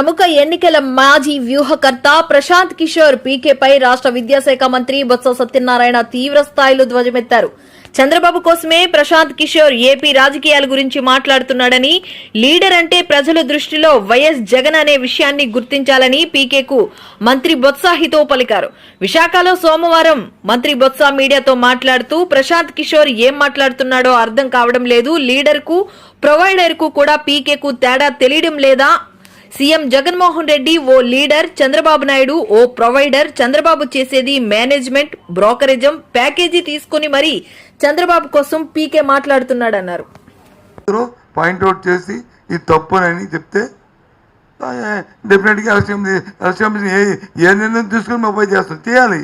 ప్రముఖ ఎన్నికల మాజీ వ్యూహకర్త ప్రశాంత్ కిషోర్ పీకేపై రాష్ట్ర విద్యాశాఖ మంత్రి బొత్స సత్యనారాయణ తీవ్ర స్థాయిలో ధ్వజమెత్తారు. చంద్రబాబు కోసమే ప్రశాంత్ కిషోర్ ఏపీ రాజకీయాల గురించి మాట్లాడుతున్నాడని లీడర్ అంటే ప్రజల దృష్టిలో వైఎస్ జగన్ అనే విషయాన్ని గుర్తించాలని పీకేకు మంత్రి బొత్స హితో పలికారు. విశాఖలో సోమవారం మంత్రి బొత్స మీడియాతో మాట్లాడుతూ ప్రశాంత్ కిషోర్ ఏం మాట్లాడుతున్నాడో అర్థం కావడం లేదు లీడర్కు ప్రొవైడర్కు కూడా పీకేకు తేడా తెలియడం లేదా సీఎం జగన్మోహన్ రెడ్డి ఓ లీడర్ చంద్రబాబు నాయుడు ఓ ప్రొవైడర్. చంద్రబాబు చేసేది మేనేజ్మెంట్ బ్రోకరేజం ప్యాకేజీ తీసుకుని మరీ చంద్రబాబు కోసం పీకే మాట్లాడుతున్నాడన్నారు. అందరూ పాయింట్అవుట్ చేసి ఇది తప్పునని చెప్తే డెఫినెట్గా ఎలక్షన్ కమిషన్ ఎలక్షన్ కమిషన్ ఏ ఏ నిర్ణయం తీసుకుని మొబైల్ చేస్తాం చేయాలి.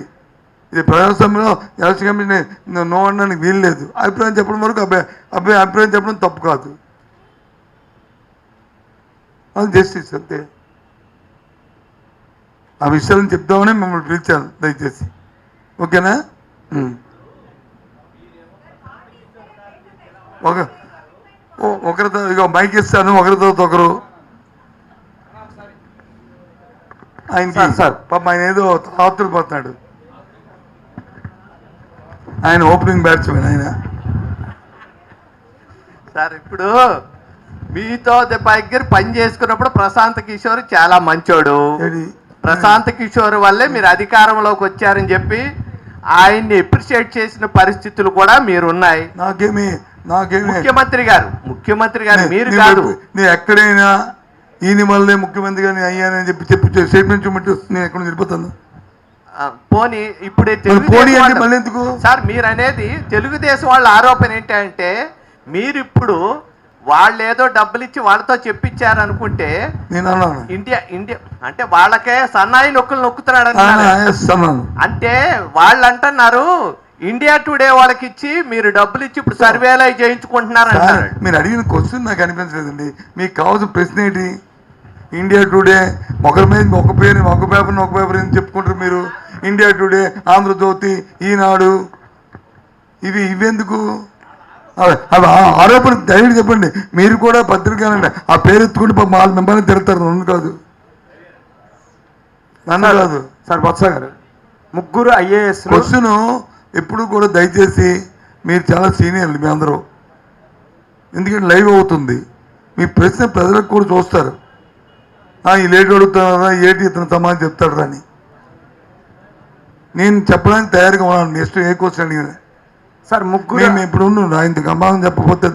ఇది ప్రజాస్వామ్యంలో ఎలక్షన్ కమిషన్ నో అనడానికి వీలు లేదు అభిప్రాయం చెప్పడం వరకు అబ్బాయి అభిప్రాయం చెప్పడం తప్పు కాదు. అది జస్టిస్ అంతే. ఆ విషయాలను చెప్దామని మిమ్మల్ని పిలిచాను దయచేసి. ఓకేనా. ఒక ఒకరితో ఇక మైక్ ఇస్తాను ఒకరితో ఒకరు. ఆయనకి సార్ పాప ఆయన ఏదో తాతులు పోతున్నాడు. ఆయన ఓపెనింగ్ బ్యాట్స్మెన్ ఆయన. సార్ ఇప్పుడు మీతో దగ్గర పని చేసుకున్నప్పుడు ప్రశాంత్ కిషోర్ చాలా మంచోడు? ప్రశాంత్ కిషోర్ వల్లే మీరు అధికారంలోకి వచ్చారని చెప్పి ఆయన్ని అప్రిషియేట్ చేసిన పరిస్థితులు కూడా నాకేమి? నాకేమి? ముఖ్యమంత్రి గారు ముఖ్యమంత్రి గారు మీరు కాదు. నేను ఎక్కడైనా ఈయన వల్లే ముఖ్యమంత్రిగా నేను అయ్యానని చెప్పి చెప్పి స్టేట్మెంట్ చూపెట్టి నేను ఎక్కడ నిలిపోతాను పోనీ ఇప్పుడే మరి సార్ మీరు అనేది తెలుగుదేశం వాళ్ళ ఆరోపణ ఏంటంటే మీరు ఇప్పుడు వాళ్ళు ఏదో డబ్బులు ఇచ్చి వాళ్ళతో చెప్పించారు అనుకుంటే నేను అన్నాను. ఇండియా ఇండియా అంటే వాళ్ళకే సన్నాయి నొక్కులు నొక్కుతున్నాడు అంటే వాళ్ళు అంటున్నారు ఇండియా టుడే వాళ్ళకి ఇచ్చి మీరు డబ్బులు ఇచ్చి ఇప్పుడు సర్వేలు చేయించుకుంటున్నారు మీరు అడిగిన క్వశ్చన్ నాకు అనిపించలేదండి. మీకు కావాల్సిన ప్రశ్న ఏంటి? ఇండియా టుడే ఒకరి మీద ఒక పేరు ఒక పేపర్ ఒక పేపర్ అని చెప్పుకుంటారు మీరు? India Today Andhrajyothi Eenadu. ఇవి ఇవెందుకు? ఆరోపణ ధైర్యం చెప్పండి. మీరు కూడా పత్రికలండి ఆ పేరు ఎత్తుకుంటే వాళ్ళ మిమ్మల్ని తిడతారు. నన్ను కాదు. నన్ను కాదు. సార్ బొత్స గారు ముగ్గురు ఐఏఎస్ క్వశ్చన్ ఎప్పుడు కూడా దయచేసి మీరు చాలా సీనియర్లు మీ అందరూ. ఎందుకంటే లైవ్ అవుతుంది. మీ ప్రశ్న ప్రజలకు కూడా చూస్తారు. ఈ లేట్ అడుగుతున్నారా? ఏంటి ఇతను సమాధానం చెప్తాడు అని నేను చెప్పడానికి తయారుగా ఉన్నాను. నెక్స్ట్ ఏ క్వశ్చన్ అడిగిన. సార్ ముగ్గురు మేము ఇప్పుడు ఉన్నాం ఇంత గమానం చెప్పకపోతే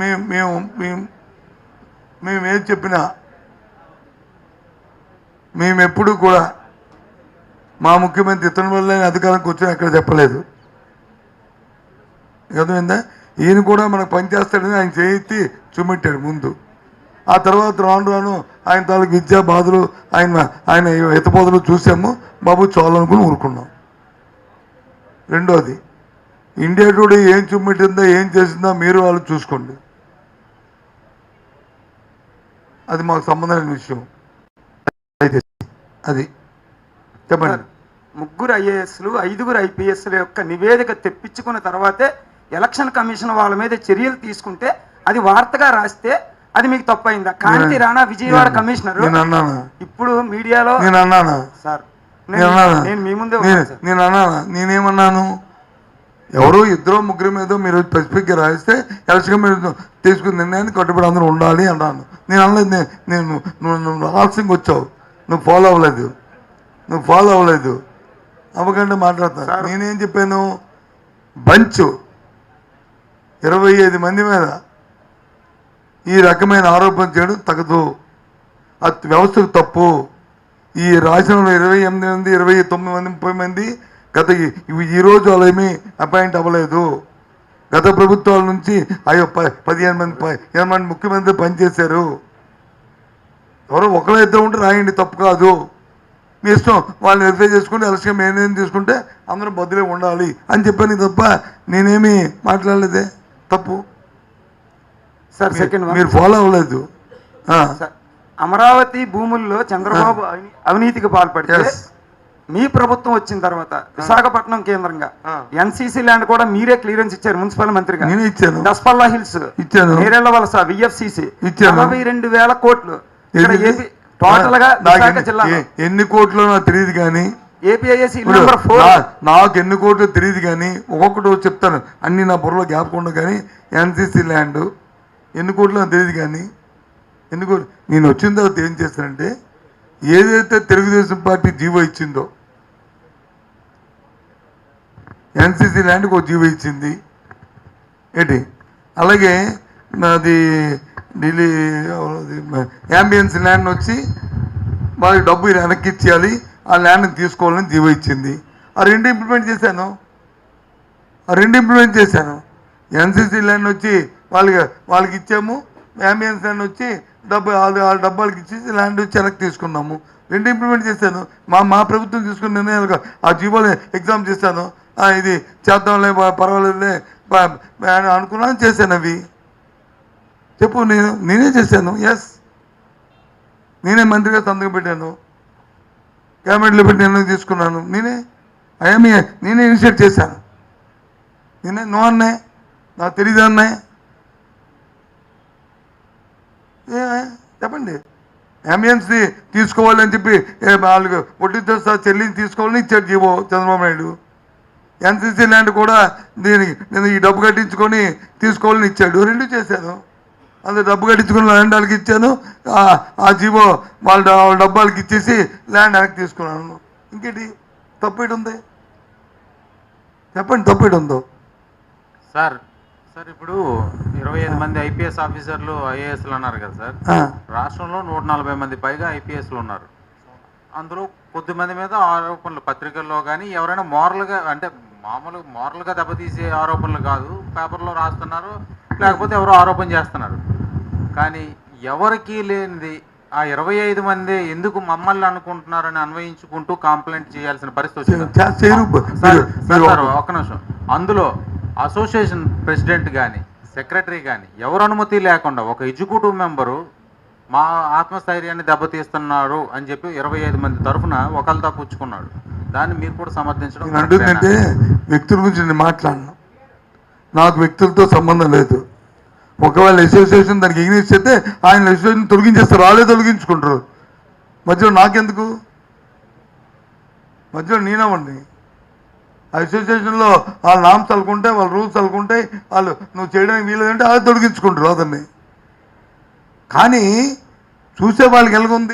మేము మేము మేము మేము ఏది చెప్పినా మేము ఎప్పుడు కూడా మా ముఖ్యమంత్రి ఇతని వల్ల అధికారానికి వచ్చిన ఎక్కడ చెప్పలేదు. అర్థమైందా? ఈయన కూడా మనకు పనిచేస్తాడని ఆయన చేతి చూపెట్టాడు ముందు. ఆ తర్వాత రాను రాను ఆయన తాలూకు విద్యా బాధలు ఆయన ఆయన హితబోధలు చూసాము. బాబు చాలనుకుని ఊరుకున్నాం. రెండోది ఇండియా టుడే ఏం చూపెట్టిందో ఏం చేసిందో మీరు వాళ్ళు చూసుకోండి. అది మాకు సంబంధమైన విషయం. అయితే అది. చెప్పండి. ముగ్గురు ఐఏఎస్లు ఐదుగురు ఐపీఎస్ల యొక్క నివేదిక తెప్పించుకున్న తర్వాతే ఎలక్షన్ కమిషన్ వాళ్ళ మీద చర్యలు తీసుకుంటే అది వార్తగా రాస్తే అది మీకు తప్పైందా? కాంతి రాణా విజయవాడ కమిషనర్ ఇప్పుడు మీడియాలో నేను అన్నానా. సార్ నేను మీ ముందే నేను- ఉన్నాను సార్ నేను అన్నానా? నేనేమన్నాను? ఎవరో ఇద్దరు ముగ్గురు మీద మీరు స్పెసిఫిక్గా రాయిస్తే ఎలక్షన్ మీరు తీసుకున్న నిర్ణయాన్ని కట్టుబడి అందరూ ఉండాలి అన్నాను నేను అనలేదు నేను నువ్వు నువ్వు ఆలస్యంగా వచ్చావు. నువ్వు ఫాలో అవ్వలేదు. నువ్వు ఫాలో అవ్వలేదు. అవ్వకుండా మాట్లాడతా. సార్. నేనేం చెప్పాను? బంచ్. ఇరవై ఐదు మంది మీద ఈ రకమైన ఆరోపణ చేయడం తగదు. అది వ్యవస్థకు తప్పు. ఈ రాష్ట్రంలో ఇరవై ఎనిమిది మంది ఇరవై తొమ్మిది మంది ముప్పై మంది గత ఈ- ఇవి ఈ రోజు వాళ్ళు ఏమీ అపాయింట్ అవ్వలేదు. గత ప్రభుత్వాల నుంచి అయ్యో ప- పదిహేను మంది ఇరవై మంది ముఖ్యమంత్రి పనిచేశారు. ఎవరో ఒకరు ఇద్దరు ఉంటే రాయండి తప్పు కాదు. మీ ఇష్టం వాళ్ళని వెరిఫై చేసుకుంటే ఎలక్షన్ మేనేజ్ తీసుకుంటే అందరూ బదులే ఉండాలి అని చెప్పాను తప్ప నేనేమి మాట్లాడలేదే. తప్పు. Sir second. మీరు ఫాలో అవ్వలేదు. అమరావతి భూముల్లో చంద్రబాబు అవినీ- అవినీతికి పాల్పడితే. మీ ప్రభుత్వం వచ్చిన తర్వాత విశాఖపట్నం కేంద్రంగా. ఎన్సీసీ ల్యాండ్ కూడా మీరే క్లియరెన్స్ ఇచ్చారు మున్సిపల్ మంత్రిగా. నేనే ఇచ్చాను. దస్పల్లా హిల్స్ ఇచ్చాను. నేరేళ్ళ వలస విఎఫ్సిసి. నలభై రెండు వేల కోట్లు. టోటల్గా విశాఖ జిల్లా ఎన్ని కోట్లు తెలియదు కానీ నెంబర్ ఫోర్. నాకు ఎన్ని కోట్లు తెలియదు కానీ ఒక్కొక్కటి చెప్తాను. అన్ని నా బుర్రలో జ్ఞాపకం ఉండదు కానీ ఎన్సీసీ ల్యాండ్. ఎన్ని కోట్లు తెలియదు కానీ ఎందుకు? నేను వచ్చిన తర్వాత ఏం చేస్తానంటే ఏదైతే తెలుగుదేశం పార్టీ జీవో ఇచ్చిందో ఎన్సీసీ ల్యాండ్కి ఒక జీవో ఇచ్చింది. ఏంటి? అలాగే నాది ఢిల్లీ యాంబియన్స్ ల్యాండ్ వచ్చి వాళ్ళకి డబ్బు వెనక్కి ఇచ్చేయాలి ఆ ల్యాండ్ని తీసుకోవాలని జీవో ఇచ్చింది. ఆ రెండు ఇంప్లిమెంట్ చేశాను. ఆ రెండు ఇంప్లిమెంట్ చేశాను. ఎన్సీసీ ల్యాండ్ వచ్చి వాళ్ళకి వాళ్ళకి ఇచ్చాము. యాంబియన్స్ అని వచ్చి డబ్బు ఆ- డబ్బాలకి ఇచ్చేసి ల్యాండ్ వచ్చి వెనక్కి తీసుకున్నాము. రెండు ఇంప్లిమెంట్ చేశాను. మా మా ప్రభుత్వం తీసుకున్న నిర్ణయాలు ఆ జీవోని ఎగ్జామ్ చేశాను. ఇది చేద్దాంలే పర్వాలేదులే అనుకున్నాను చేశాను అవి. చెప్పు నేను నేనే చేశాను. ఎస్ నేనే మంత్రిగా సంతకం పెట్టాను. క్యాబినెట్లో పెట్టి నిర్ణయం తీసుకున్నాను. నేనే ఐఎంఏ నేనే ఇనిషియేట్ చేశాను. నేనే నో అన్నాయి నాకు తెలియదు అన్నాయి ఏ, చెప్పండి. అంబియన్స్ది తీసుకోవాలని చెప్పి ఏ, వాళ్ళకి వడ్డీతో సహా చెల్లించి తీసుకోవాలని ఇచ్చాడు GO Chandrababu Naidu. NCC land కూడా దీనికి నేను ఈ డబ్బు కట్టించుకొని తీసుకోవాలని ఇచ్చాడు. రెండు చేశాను. అందులో డబ్బు కట్టించుకుని ల్యాండ్ వాళ్ళకి ఇచ్చాను. ఆ- జీవో వాళ్ళ వాళ్ళ డబ్బాలకి ఇచ్చేసి ల్యాండ్ వెనక్కి తీసుకున్నాను. ఇంకేంటి? తప్పేటి ఉంది చెప్పండి తప్పేటుందో సార్ సార్ ఇప్పుడు ఇరవై ఐదు మంది ఐపీఎస్ ఆఫీసర్లు ఐఏఎస్లు అన్నారు కదా సార్. రాష్ట్రంలో నూట నలభై మంది పైగా ఐపీఎస్లు ఉన్నారు. అందులో కొద్ది మంది మీద ఆరోపణలు పత్రికల్లో కానీ ఎవరైనా మోరల్గా అంటే మామూలు మోరల్గా దెబ్బతీసే ఆరోపణలు కాదు పేపర్లో రాస్తున్నారు లేకపోతే ఎవరో ఆరోపణ చేస్తున్నారు. కానీ ఎవరికి లేనిది ఆ ఇరవై ఐదు మంది ఎందుకు మమ్మల్ని అనుకుంటున్నారని అన్వయించుకుంటూ కంప్లైంట్ చేయాల్సిన పరిస్థితి వచ్చింది. ఒక్క నిమిషం. అందులో అసోసియేషన్ ప్రెసిడెంట్ కానీ సెక్రటరీ కానీ ఎవరు అనుమతి లేకుండా ఒక ఎగ్జిక్యూటివ్ మెంబరు మా ఆత్మస్థైర్యాన్ని దెబ్బతీస్తున్నారు అని చెప్పి ఇరవై ఐదు మంది తరఫున ఒకళ్ళతో పుచ్చుకున్నాడు. దాన్ని మీరు కూడా సమర్థించడం అంటుందంటే వ్యక్తుల గురించి నేను మాట్లాడను. నాకు వ్యక్తులతో సంబంధం లేదు. ఒకవేళ అసోసియేషన్ దానికి ఎగ్నెస్ట్ అయితే ఆయన అసోసియేషన్ తొలగించేస్తారు వాళ్ళే తొలగించుకుంటారు. మధ్యలో నాకెందుకు? మధ్యలో నేనవ్వండి అసోసియేషన్లో వాళ్ళ నామ్స్ అనుకుంటే వాళ్ళ రూల్స్ అనుకుంటే వాళ్ళు నువ్వు చేయడానికి వీలు అంటే అది తొలగించుకుంటారు అతన్ని. కానీ చూసే వాళ్ళకి ఎలాగుంది?